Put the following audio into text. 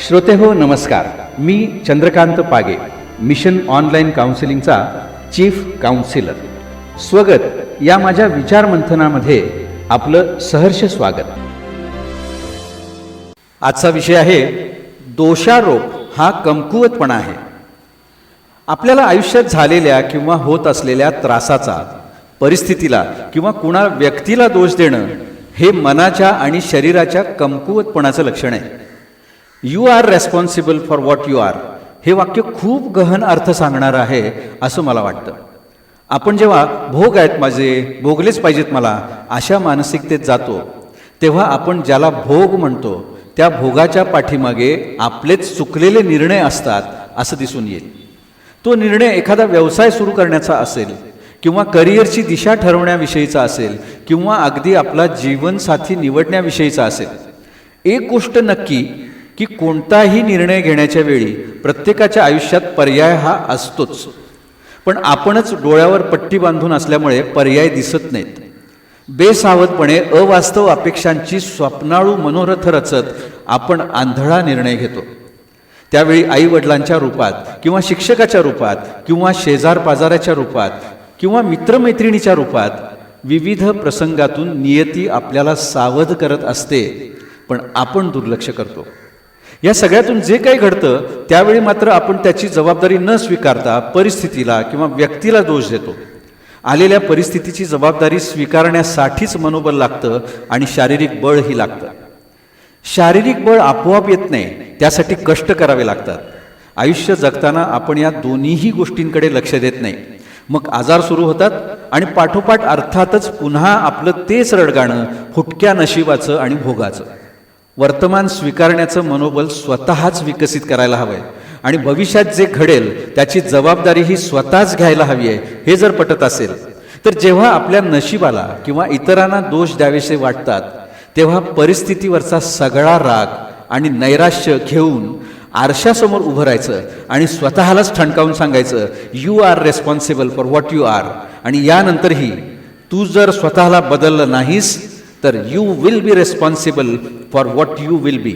श्रोते हो नमस्कार. मी चंद्रकांत पागे मिशन ऑनलाईन काउन्सिलिंगचा चीफ काउन्सिलर. स्वगत. या माझ्या विचारमंथनामध्ये आपलं सहर्ष स्वागत. आजचा विषय आहे दोषारोप हा कमकुवतपणा आहे. आपल्याला आयुष्यात झालेल्या किंवा होत असलेल्या त्रासाचा परिस्थितीला किंवा कुणा व्यक्तीला दोष देणं हे मनाच्या आणि शरीराच्या कमकुवतपणाचं लक्षण आहे. You are responsible for what you are हे वाक्य खूप गहन अर्थ सांगणारं आहे असं मला वाटतं. आपण जेव्हा भोग आहेत माझे भोगलेच पाहिजेत मला अशा मानसिकतेत जातो तेव्हा आपण ज्याला भोग म्हणतो त्या भोगाच्या पाठीमागे आपलेच चुकलेले निर्णय असतात असं दिसून येईल. तो निर्णय एखादा व्यवसाय सुरू करण्याचा असेल किंवा करिअरची दिशा ठरवण्याविषयीचा असेल किंवा अगदी आपला जीवनसाथी निवडण्याविषयीचा असेल एक गोष्ट नक्की की कोणताही निर्णय घेण्याच्या वेळी प्रत्येकाच्या आयुष्यात पर्याय हा असतोच. पण आपणच डोळ्यावर पट्टी बांधून असल्यामुळे पर्याय दिसत नाहीत. बेसावधपणे अवास्तव अपेक्षांची स्वप्नाळू मनोरथ रचत आपण आंधळा निर्णय घेतो. त्यावेळी आई वडिलांच्या रूपात किंवा शिक्षकाच्या रूपात किंवा शेजार पाजाराच्या रूपात किंवा मित्रमैत्रिणीच्या रूपात विविध प्रसंगातून नियती आपल्याला सावध करत असते पण आपण दुर्लक्ष करतो. या सगळ्यातून जे काही घडतं त्यावेळी मात्र आपण त्याची जबाबदारी न स्वीकारता परिस्थितीला किंवा व्यक्तीला दोष देतो. आलेल्या परिस्थितीची जबाबदारी स्वीकारण्यासाठीच मनोबल लागतं आणि शारीरिक बळही लागतं. शारीरिक बळ आपोआप येत नाही त्यासाठी कष्ट करावे लागतात. आयुष्य जगताना आपण या दोन्हीही गोष्टींकडे लक्ष देत नाही. मग आजार सुरू होतात आणि पाठोपाठ अर्थातच पुन्हा आपलं तेच रडगाणं फुटक्या नशिबाचं आणि भोगाचं. वर्तमान स्वीकारण्याचं मनोबल स्वतःच विकसित करायला हवंय. आणि भविष्यात जे घडेल त्याची जबाबदारी ही स्वतःच घ्यायला हवी आहे हे जर पटत असेल तर जेव्हा आपल्या नशिबाला किंवा इतरांना दोष द्यावेसे वाटतात तेव्हा परिस्थितीवरचा सगळा राग आणि नैराश्य घेऊन आरशासमोर उभं राहायचं आणि स्वतःलाच ठणकावून सांगायचं you are responsible for what you are आणि यानंतरही तू जर स्वतःला बदललं नाहीस तर you will be responsible for what you will be